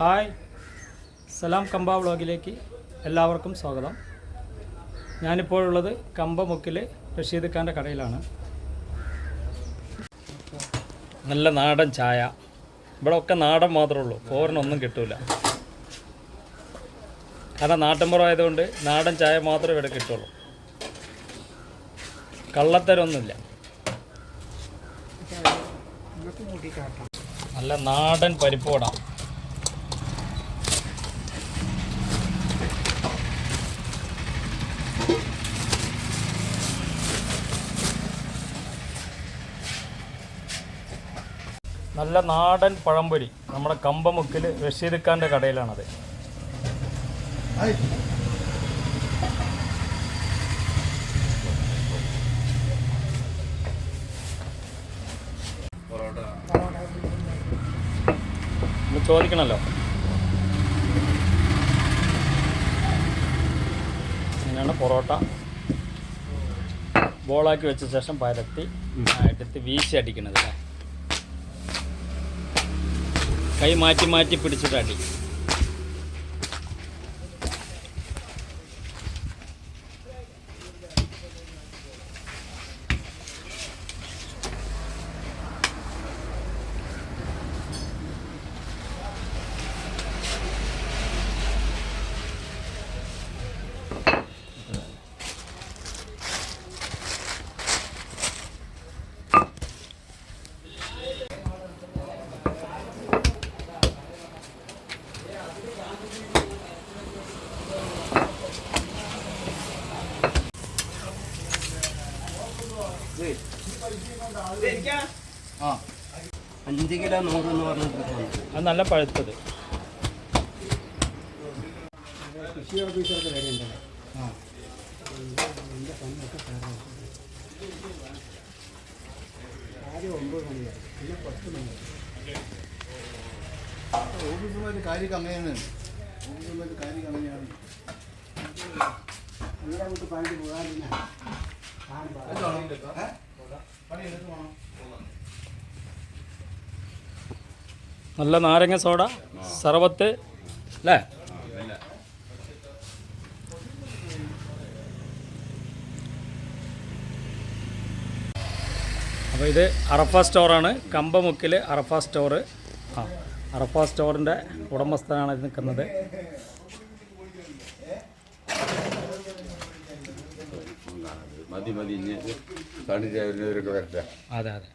Hi. സലാം കമ്പ വ്ളോഗിലേക്ക് എല്ലാവർക്കും സ്വാഗതം. ഞാനിപ്പോഴുള്ളത് കമ്പമുക്കിലെ റഷീദ് ഖാന്റെ കടയിലാണ്. നല്ല നാടൻ ചായ. ഇവിടെ ഒക്കെ നാടൻ മാത്രമേ ഉള്ളൂ. ഫോറിനൊന്നും കിട്ടൂല. കാരണം നാട്ടിൻപുറം ആയതുകൊണ്ട് നാടൻ ചായ മാത്രമേ ഇവിടെ കിട്ടുള്ളൂ. കള്ളത്തരമൊന്നുമില്ല നല്ല നാടൻ പരിപ്പോട നല്ല നാടൻ പഴംപൊരി നമ്മുടെ കമ്പമുക്കിൽ റഷീദ് ഖാന്റെ കടയിലാണത്. ചോദിക്കണല്ലോ. ഇങ്ങനെയാണ് പൊറോട്ട. ബോളാക്കി വെച്ച ശേഷം പരത്തി എടുത്ത് വീശി അടിക്കണത് അല്ലേ? കൈ മാറ്റി മാറ്റി പിടിച്ചിട്ട് ആ. അഞ്ച് കിലോ നൂറ് എന്ന് പറഞ്ഞിട്ട് അത് നല്ല പഴുത്തത്. കൃഷി ഓഫീസർക്ക് വരുന്നുണ്ടല്ലോ ആ. ആദ്യം ഒമ്പത് പിന്നെ പത്ത് മണിയാണ് ഓഫീസുമായിട്ട് കാര്യം അങ്ങനെയാണ് ഓഫീസുമായിട്ട് കാര്യം അങ്ങനെയാണ് എല്ലാവർക്കും വിട്ട് പണിക്ക് പോകാതില്ല നല്ല നാരങ്ങ സോഡ സർബത്ത് അല്ലേ അപ്പോൾ ഇത് അറഫ സ്റ്റോറാണ്. കമ്പമുക്കിൽ അറഫ സ്റ്റോറ്. ആ അറഫ സ്റ്റോറിന്റെ ഉടമസ്ഥനാണ് ഇത് നിൽക്കുന്നത്. അതെ അതെ.